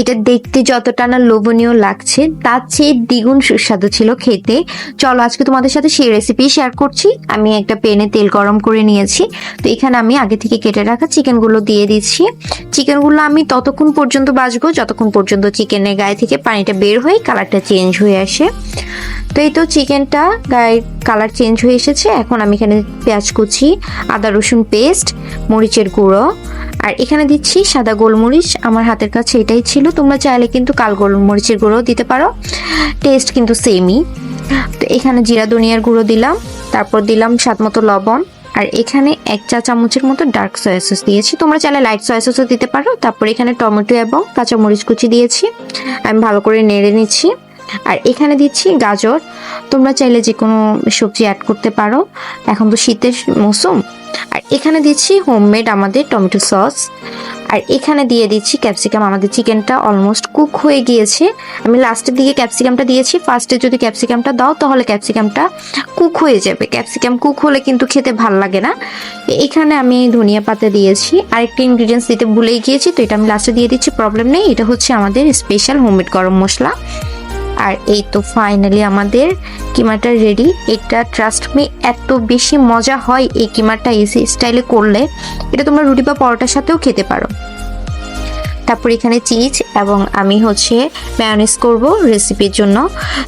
এটা দেখতে যতটা না লোভনীয় লাগছে, তার চেয়ে দ্বিগুণ সুস্বাদু ছিল খেতে। চলো, আজকে তোমাদের সাথে সেই রেসিপি শেয়ার করছি। আমি একটা পেনে তেল গরম করে নিয়েছি। তো এখানে আমি আগে থেকে কেটে রাখা চিকেনগুলো দিয়ে দিচ্ছি। চিকেনগুলো আমি ততক্ষণ পর্যন্ত বাজবো। যতক্ষণ পর্যন্ত চিকেনের গায়ে থেকে পানিটা বের হয়ে কালারটা চেঞ্জ হয়ে আসে। তো এই তো চিকেনটা গায়ে কালার চেঞ্জ হয়ে এসেছে। এখন আমি এখানে পেঁয়াজ কুচি, আদা রসুন পেস্ট মরিচের গুঁড়ো আর এখানে দিচ্ছি সাদা গোলমরিচ। আমার হাতের কাছে এটাই ছিল। তোমরা চাইলে কিন্তু কাল গোলমরিচের গুঁড়ো দিতে পারো। টেস্ট কিন্তু সেমই তো এখানে জিরা ধনিয়ার গুঁড়ো দিলাম। তারপর দিলাম স্বাদ মতো লবণ। আর এখানে এক চা চামচের মতো ডার্ক সয়া সস দিয়েছি। তোমরা চাইলে লাইট সয়া সসও দিতে পারো। তারপর এখানে টমেটো এবং কাঁচামরিচ কুচি দিয়েছি। আমি ভালো করে নেড়ে নিচ্ছি। আর এখানে দিচ্ছি গাজর। তোমরা চাইলে যে কোনো সবজি অ্যাড করতে পারো। এখন তো শীতের মৌসুম। আর এখানে দিচ্ছি হোমমেড আমাদের টমেটো সস আর এখানে দিয়ে দিচ্ছি ক্যাপসিকাম আমাদের চিকেনটা অলমোস্ট কুক হয়ে গিয়েছে। আমি লাস্টের দিকে ক্যাপসিকামটা দিয়েছি। ফার্স্টে যদি ক্যাপসিকামটা দাও, তাহলে ক্যাপসিকামটা কুক হয়ে যাবে। ক্যাপসিকাম কুক হলে কিন্তু খেতে ভালো লাগে না। এখানে আমি ধনিয়া পাতা দিয়েছি। আরেকটা ইনগ্রিডিয়েন্টস দিতে ভুলেই গিয়েছি, তো এটা আমি লাস্টে দিয়ে দিচ্ছি। প্রবলেম নেই। এটা হচ্ছে আমাদের স্পেশাল হোমমেড গরম মশলা। আর এই তো ফাইনালি আমাদের কিমাটা রেডি এটা ট্রাস্ট মি এত বেশি মজা হয় এই কিমাটা এসি স্টাইলে করলে। এটা তোমরা রুটি বা পরোটার সাথেও খেতে পারো। তারপর এখানে চিজ এবং আমি হচ্ছে ম্যায়োনিজ করব রেসিপির জন্য।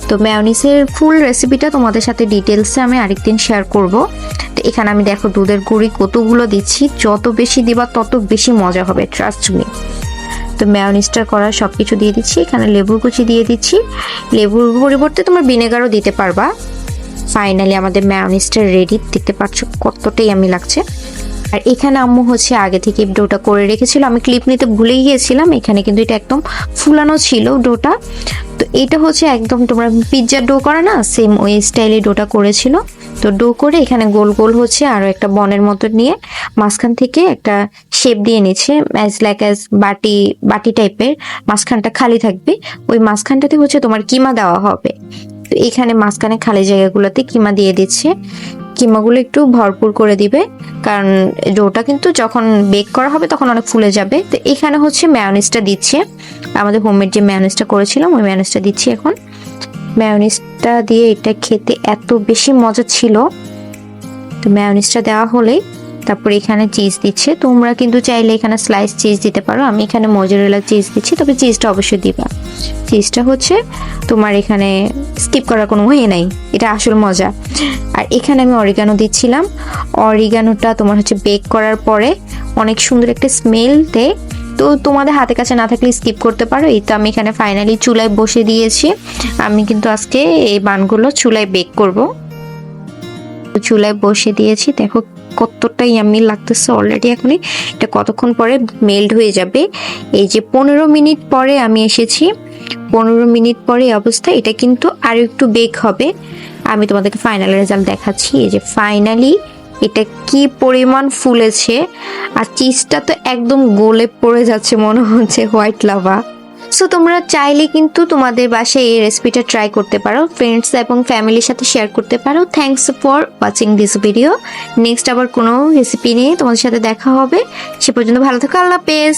তো ম্যায়োনিজের ফুল রেসিপিটা তোমাদের সাথে ডিটেলসে আমি আরেকদিন শেয়ার করব। তো এখানে আমি দেখো দুধের গুঁড়ি কতগুলো দিচ্ছি। যত বেশি দিবা তত বেশি মজা হবে ট্রাস্ট মি তো ম্যায়োনিজটা করা সব কিছু দিয়ে দিচ্ছি। এখানে লেবুর কুচি দিয়ে দিচ্ছি। লেবুর পরিবর্তে তোমরা ভিনেগারও দিতে পারবা। ফাইনালি আমাদের ম্যায়োনিজটা রেডি দেখতে পাচ্ছ কতটাই আমি লাগছে। আর এখানে আম্মু হচ্ছে আগে থেকে ডোটা করে রেখেছিল। আমি ক্লিপ নিতে ভুলে গিয়েছিলাম। এখানে কিন্তু এটা একদম ফুলানো ছিল ডোটা। তো এটা হচ্ছে একদম তোমরা পিৎজার ডো করা না? সেম ওই স্টাইলে ডোটা করেছিল। তো ডো করে এখানে গোল গোল হচ্ছে আরও একটা বনের মতো নিয়ে মাঝখান থেকে একটা শেপ দিয়ে নিচ্ছে অ্যাজ লাইক অ্যাজ বাটি বাটি টাইপের মাঝখানটা খালি থাকবে। ওই মাঝখানটাতে হচ্ছে তোমার কিমা দেওয়া হবে। তো এখানে মাঝখানে খালি জায়গাগুলোতে কিমা দিয়ে দিচ্ছে। কিমাগুলো একটু ভরপুর করে দিবে, কারণ ডোটা কিন্তু যখন বেক করা হবে তখন অনেক ফুলে যাবে। তো এখানে হচ্ছে ম্যায়োনিজটা দিচ্ছে। আমাদের হোমমেড যে ম্যায়োনিজটা করেছিলাম, ওই ম্যায়োনিজটা দিচ্ছি এখন। ম্যায়োনিজটা দিয়ে এটা খেতে এত বেশি মজা ছিল। তো ম্যায়োনিজটা দেওয়া হলেই তারপর এখানে চিজ দিচ্ছে। তোমরা কিন্তু চাইলে এখানে স্লাইস চিজ দিতে পারো। আমি এখানে মজুরেলা চিজ দিচ্ছি, তবে চিজটা অবশ্যই দিবা। চিজটা হচ্ছে তোমার এখানে স্কিপ করার কোনো ওয়ে নাই। এটা আসল মজা। আর এখানে আমি অরিগানো দিচ্ছিলাম। অরিগানোটা তোমার হচ্ছে বেক করার পরে অনেক সুন্দর একটা স্মেল দেয় তো তোমাদের হাতে কাছে না থাকলে স্কিপ করতে পারো। এই তো আমি এখানে ফাইনালি চুলায় বসে দিয়েছি। আমি কিন্তু আজকে এই বানগুলো চুলায় বেক করব। চুলায় বসে দিয়েছি। দেখো কতটাই আমি লাগতেছে অলরেডি এখনই। এটা কতক্ষণ পরে মেল্ট হয়ে যাবে? এই যে পনেরো মিনিট পরে আমি এসেছি। পনেরো মিনিট পরে অবস্থা। এটা কিন্তু আরও একটু বেক হবে। আমি তোমাদেরকে ফাইনাল রেজাল্ট দেখাচ্ছি। এই যে ফাইনালি এটা কি পরিমাণ ফুলেছে? আর চিজটা তো একদম গোলে পড়ে যাচ্ছে মনে হচ্ছে হোয়াইট লাভা সো তোমরা চাইলে কিন্তু তোমাদের বাসায় এই রেসিপিটা ট্রাই করতে পারো। ফ্রেন্ডস এবং ফ্যামিলির সাথে শেয়ার করতে পারো। Thanks for watching this video next আবার কোনো রেসিপি নিয়ে তোমাদের সাথে দেখা হবে। সে পর্যন্ত ভালো থাকো, আল্লাহ হাফেজ।